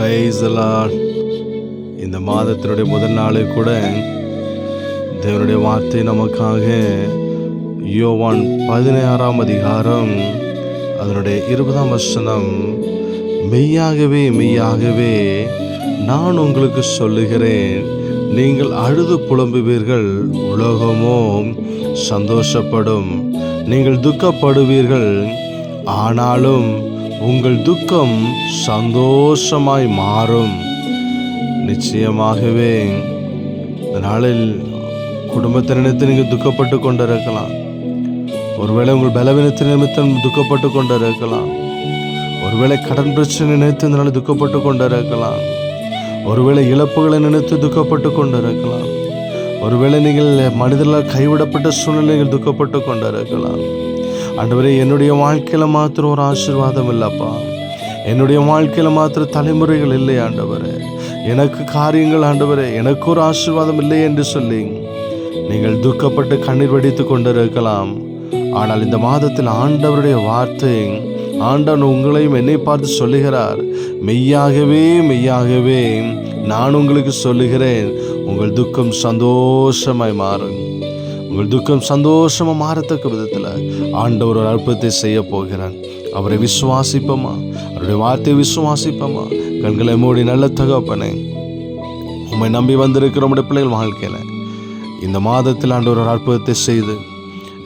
Price இந்த மாதத்தினுடைய முதல் நாளில் கூட தேவனுடைய வார்த்தை நமக்காக யோவான் பதினாறாம் அதிகாரம் அதனுடைய இருபதாம் வசனம் மெய்யாகவே மெய்யாகவே நான் உங்களுக்கு சொல்லுகிறேன். நீங்கள் அழுது புலம்புவீர்கள் உலகமோ சந்தோஷப்படும். நீங்கள் துக்கப்படுவீர்கள் ஆனாலும் உங்கள் துக்கம் சந்தோஷமாய் மாறும். நிச்சயமாகவே இந்த நாளில் குடும்பத்தை நினைத்து நீங்கள் துக்கப்பட்டு கொண்டிருக்கலாம். ஒருவேளை உங்கள் பலவீனத்தை நிமித்தம் துக்கப்பட்டு கொண்டிருக்கலாம். ஒருவேளை கடன் பிரச்சனை நினைத்து இந்த நாள் துக்கப்பட்டு கொண்டிருக்கலாம். ஒருவேளை இழப்புகளை நினைத்து துக்கப்பட்டு கொண்டிருக்கலாம். ஒருவேளை நீங்கள் மனிதர்களால் கைவிடப்பட்ட சூழ்நிலைகள் துக்கப்பட்டு கொண்டிருக்கலாம். ஆண்டவரே என்னுடைய வாழ்க்கையில் மாத்திரம் ஒரு ஆசீர்வாதம் இல்லைப்பா. என்னுடைய வாழ்க்கையில் மாத்திர தலைமுறைகள் இல்லை ஆண்டவரே. எனக்கு காரியங்கள் ஆண்டவரே எனக்கு ஒரு ஆசீர்வாதம் இல்லை என்று சொல்லி நீங்கள் துக்கப்பட்டு கண்ணீர் வடித்து கொண்டிருக்கலாம். ஆனால் இந்த மாதத்தில் ஆண்டவருடைய வார்த்தை ஆண்டவன் உங்களையும் என்னை பார்த்து சொல்லுகிறார். மெய்யாகவே மெய்யாகவே நான் உங்களுக்கு சொல்லுகிறேன். உங்கள் துக்கம் சந்தோஷமாய் மாறும். உங்கள் துக்கம் சந்தோஷமாக மாறத்தக்க விதத்தில் ஆண்டவர் ஒரு அற்புதத்தை செய்ய போகிறார் அவரை விசுவாசிப்போமா? அவருடைய வார்த்தையை விசுவாசிப்போமா? கண்களை மூடி நல்ல தகப்பனே உண்மை நம்பி வந்திருக்கிற நம்முடைய பிள்ளைகள் வாழ்க்கையில் இந்த மாதத்தில் ஆண்டவர் ஒரு அற்புதத்தை செய்து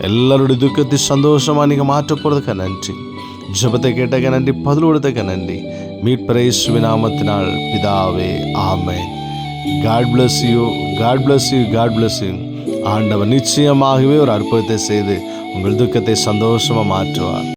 எல்லாருடைய துக்கத்தை சந்தோஷமாக நீங்கள் மாற்ற போகிறதுக்கு நன்றி. ஜபத்தை கேட்டக்க நன்றி பதில் கொடுத்தக்க நன்றி. மீட்பரேஸ்வி நாமத்தினால் பிதாவே ஆமை God bless you God bless you God bless you ஆண்டவர் நிச்சயமாகவே ஒரு அற்புதத்தை செய்து உங்கள் துக்கத்தை சந்தோஷமாக மாற்றுவார்.